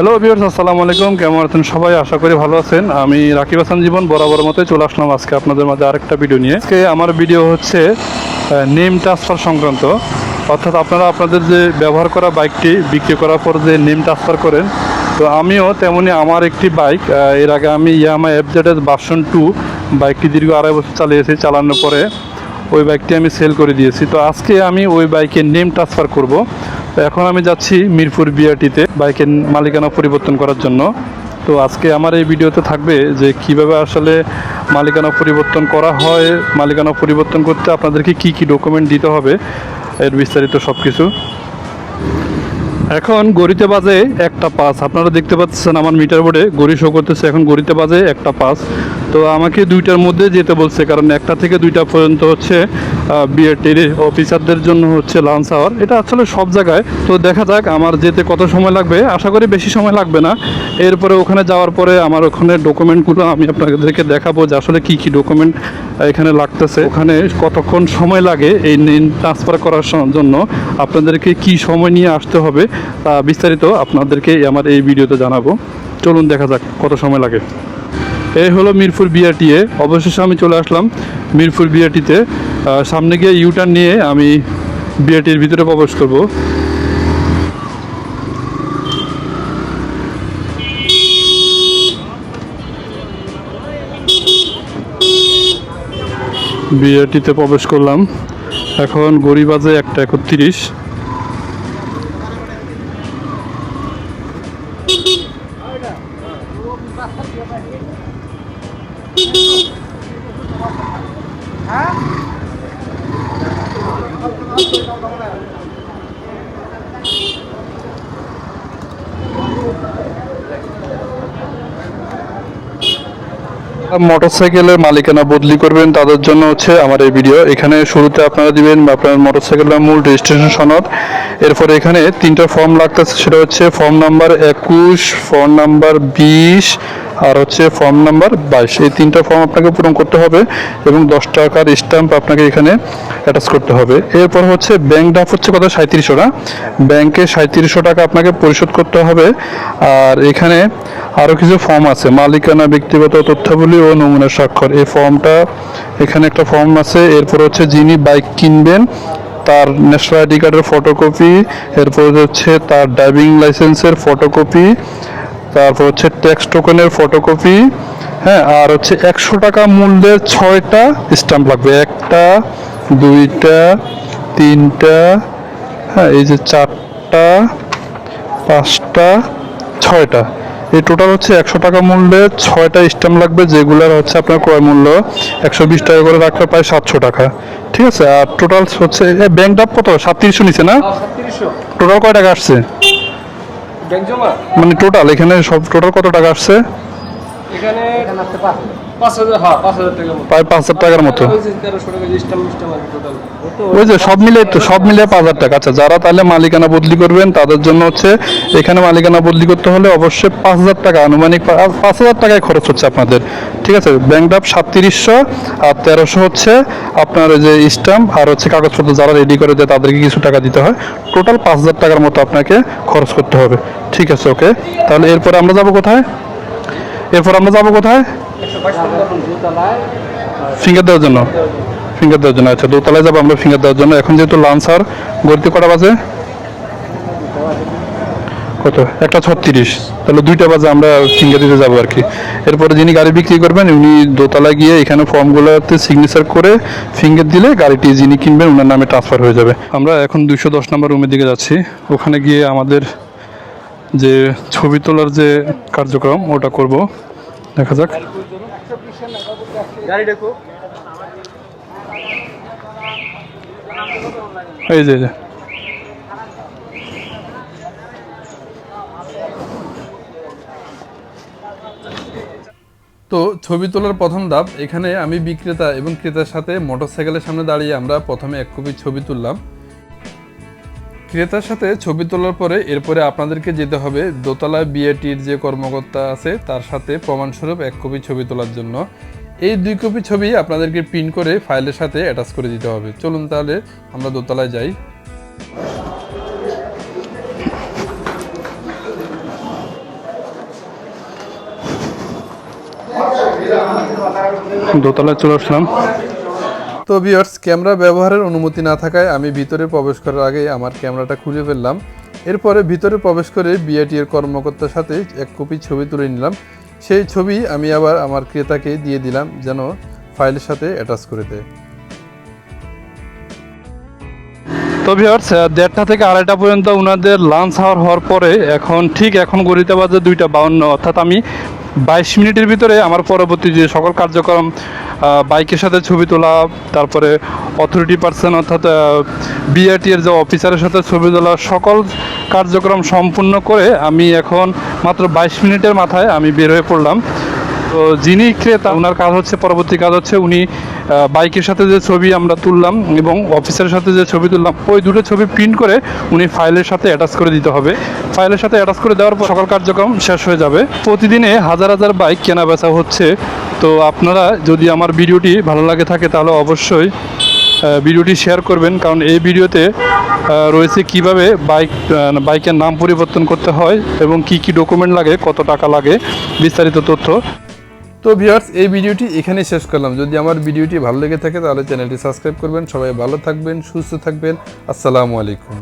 Hello বিয়ার্স আসসালামু আলাইকুম। কেমন আছেন সবাই? আশা করি ভালো আছেন। আমি রাকিব হাসান জীবন, বরাবর মতোই চলে আসলাম আজকে আপনাদের মাঝে আরেকটা ভিডিও নিয়ে। আজকে আমার ভিডিও হচ্ছে নেম ট্রান্সফার সংক্রান্ত। অর্থাৎ আপনারা আপনাদের যে ব্যবহার করা বাইকটি বিক্রি করার পর যে নেম ট্রান্সফার করেন, তো আমিও তেমনি আমার একটি বাইক এর আগে আমি Yamaha FZ S version two বাইকটি দীর্ঘ আড়াই বছর চালিয়েছি। চালানোর পরে ওই বাইকটি আমি সেল করে দিয়েছি। তো আজকে আমি ওই বাইকের নেম ট্রান্সফার করব। এখন আমি যাচ্ছি মিরপুর বিআরটিতে বাইকের মালিকানা পরিবর্তন করার জন্য। তো আজকে আমার এই ভিডিওতে থাকবে যে কীভাবে আসলে মালিকানা পরিবর্তন করা হয়। মালিকানা পরিবর্তন করতে আপনাদেরকে কি কি ডকুমেন্ট দিতে হবে, এর বিস্তারিত সব কিছু এখন গড়িতে বাজে একটা পাস আপনারা দেখতে পাচ্ছেন আমার মিটার বোর্ডে গড়ি শো করতেছে। এখন গড়িতে বাজে একটা পাস তো আমাকে দুইটার মধ্যে যেতে বলছে, কারণ একটা থেকে দুইটা পর্যন্ত হচ্ছে বিএটির অফিসারদের জন্য হচ্ছে লাঞ্চ আওয়ার এটা আসলে সব জায়গায়। তো দেখা যাক আমার যেতে কত সময় লাগবে। আশা করি বেশি সময় লাগবে না। এরপরে ওখানে যাওয়ার পরে আমার ওখানে ডকুমেন্টগুলো আমি আপনাদেরকে দেখাবো যে আসলে কি কি ডকুমেন্ট এখানে লাগতেছে। ওখানে কতক্ষণ সময় লাগে এই ট্রান্সফার করার জন্য। আপনাদেরকে কি সময় নিয়ে আসতে হবে তা বিস্তারিত আপনাদেরকে আমার এই ভিডিওতে জানাব। চলুন দেখা যাক কত সময় লাগে। এই হলো মিরপুর বিআরটিএ অবশেষে আমি চলে আসলাম মিরপুর বিআরটিতে। সামনে গিয়ে ইউটার্ন নিয়ে আমি বিআরটির ভিতরে প্রবেশ করব। বিআরটিতে প্রবেশ করলাম। এখন গড়ি বাজে একটা একত্রিশ। মোটরসাইকেলের মালিকানা বদলি করবেন তাদের জন্য হচ্ছে আমার এই ভিডিও এখানে শুরুতে আপনারা দিবেন আপনার মোটরসাইকেলের মূল রেজিস্ট্রেশন সনদ। এরপরে এখানে তিনটা ফর্ম লাগতেছে, সেটা হচ্ছে ফর্ম নাম্বার একুশ ফর্ম নাম্বার বিশ, আর হচ্ছে ফর্ম নাম্বার বাইশ। এই তিনটা ফর্ম আপনাকে পূরণ করতে হবে এবং দশ টাকার স্ট্যাম্প আপনাকে এখানে অ্যাটাচ করতে হবে। এরপর হচ্ছে ব্যাংক ডাফ হচ্ছে কত? সাঁত্রিশশো না? ব্যাংকে সাঁত্রিশশো টাকা আপনাকে পরিশোধ করতে হবে। আর এখানে আরও কিছু ফর্ম আছে, মালিকানা, ব্যক্তিগত তথ্যাবলী ও নমুনা স্বাক্ষর। এই ফর্মটা এখানে একটা ফর্ম আছে। এরপর হচ্ছে যিনি বাইক কিনবেন তার ন্যাশনাল আইডি কার্ডের ফটোকপি এরপর হচ্ছে তার ড্রাইভিং লাইসেন্সের ফটোকপি তারপর হচ্ছে ট্যাক্স টোকেনের ফটোকপি হ্যাঁ আর হচ্ছে একশো টাকা মূল্যের ছয়টা স্ট্যাম্প লাগবে। একটা, দুইটা, তিনটা হ্যাঁ এই যে চারটা, পাঁচটা, ছয়টা। এই টোটাল হচ্ছে একশো টাকা মূল্যে ছয়টা স্ট্যাম্প লাগবে যেগুলোর হচ্ছে আপনার ক্রয় মূল্য একশো বিশ টাকা করে রাখলে প্রায় সাতশো টাকা। ঠিক আছে? আর টোটাল হচ্ছে ব্যাংক ডাপ কত? সাতত্রিশশো নিচে না? টোটাল কয় টাকা আসছে? মানে টোটাল এখানে সব টোটাল কত টাকা আসছে? এখানে হ্যাঁ প্রায় পাঁচ হাজার টাকার মতো। ওই যে সব মিলে তো সব মিলে পাঁচ হাজার টাকা। আচ্ছা যারা তাহলে মালিকানা বদলি করবেন তাদের জন্য হচ্ছে এখানে মালিকানা বদলি করতে হলে অবশ্যই পাঁচ হাজার টাকা আনুমানিক পাঁচ হাজার টাকায় খরচ হচ্ছে আপনাদের। ঠিক আছে? ব্যাংক ড্রাফট সাতত্রিশশো আর তেরোশো হচ্ছে আপনার ওই যে স্ট্যাম্প আর হচ্ছে কাগজপত্র যারা রেডি করে দেয় তাদেরকে কিছু টাকা দিতে হয়। টোটাল পাঁচ হাজার টাকার মতো আপনাকে খরচ করতে হবে। ঠিক আছে ওকে তাহলে এরপরে আমরা যাব কোথায়? এরপর আমরা যাব কোথায়? ফিঙ্গার দেওয়ার জন্য। ফিঙ্গার দেওয়ার জন্য আচ্ছা দোতলায় যাব আমরা ফিঙ্গার দেওয়ার জন্য। এখন যেহেতু লাঞ্চার গড়িতে কটা বাজে? কত? একটা ছত্রিশ। তাহলে দুইটা বাজে আমরা ফিঙ্গার দিতে যাব আর কি। এরপরে যিনি গাড়ি বিক্রি করবেন, উনি দোতলায় গিয়ে এখানে ফর্মগুলোতে সিগনেচার করে ফিঙ্গার দিলে গাড়িটি যিনি কিনবেন ওনার নামে ট্রান্সফার হয়ে যাবে। আমরা এখন দুইশো দশ নম্বর রুমের দিকে যাচ্ছি। ওখানে গিয়ে আমাদের যে ছবি তোলার যে কার্যক্রম, ওটা করব। দেখা যাক। এই যে। তো ছবি তোলার প্রথম ধাপ এখানে আমি বিক্রেতা এবং ক্রেতার সাথে মোটরসাইকেলের সামনে দাঁড়িয়ে আমরা প্রথমে এক কপি ছবি তুললাম। ক্রেতার সাথে ছবি তোলার পরে এরপরে আপনাদেরকে যেতে হবে দোতলা বিএটির যে কর্মকর্তা আছে, তার সাথে প্রমাণস্বরূপ এক কপি ছবি তোলার জন্য। এই দুই কপি ছবি আপনাদেরকে প্রিন্ট করে ফাইলের সাথে অ্যাটাচ করে দিতে হবে। চলুন তাহলে আমরা দোতলায় যাই। দোতলায় চলে আসলাম। তো ভিউয়ার্স ক্যামেরা ব্যবহারের অনুমতি না থাকায় আমি ভিতরে প্রবেশ করার আগে আমার ক্যামেরাটা খুলে ফেললাম। এরপরে ভিতরে প্রবেশ করে বিআইটি এর কর্মকর্তার সাথে এক কপি ছবি তুলে নিলাম। সেই ছবি আমি আবার আমার ক্রেতাকে দিয়ে দিলাম যেন ফাইলের সাথে অ্যাটাচ করে দেয়। তো ভিউয়ার্স দেড়টা থেকে আড়াইটা পর্যন্ত ওনাদের লাঞ্চ আওয়ার হওয়ার পরে এখন, ঠিক এখন গড়িতে বাজে দুইটা বাউন্ন, অর্থাৎ আমি বাইশ মিনিটের ভিতরে আমার পরবর্তী যে সকল কার্যক্রম বাইকের সাথে ছবি তোলা, তারপরে অথরিটি পার্সন অর্থাৎ বিআরটি এর যে অফিসারের সাথে ছবি তোলা সকল কার্যক্রম সম্পূর্ণ করে আমি এখন মাত্র বাইশ মিনিটের মাথায় আমি বের হয়ে পড়লাম। তো যিনি ক্রেতা ওনার কাজ হচ্ছে, পরবর্তী কাজ হচ্ছে উনি বাইকের সাথে যে ছবি আমরা তুললাম এবং অফিসের সাথে যে ছবি তুললাম, ওই দুটো ছবি প্রিন্ট করে উনি ফাইলের সাথে অ্যাটাচ করে দিতে হবে। ফাইলের সাথে অ্যাটাচ করে দেওয়ার পর সকল কার্যক্রম শেষ হয়ে যাবে। প্রতিদিনে হাজার হাজার বাইক কেনা বেচা হচ্ছে। তো আপনারা যদি আমার ভিডিওটি ভালো লাগে থাকে, তাহলে অবশ্যই ভিডিওটি শেয়ার করবেন। কারণ এই ভিডিওতে রয়েছে কীভাবে বাইক বাইকের নাম পরিবর্তন করতে হয় এবং কি কি ডকুমেন্ট লাগে, কত টাকা লাগে, বিস্তারিত তথ্য। তো ভিউয়ার্স, এই ভিডিওটি এখানেই শেষ করলাম। যদি আমার ভিডিওটি ভালো লেগে থাকে, তাহলে চ্যানেলটি সাবস্ক্রাইব করবেন। সবাই ভালো থাকবেন, সুস্থ থাকবেন। আসসালামু আলাইকুম।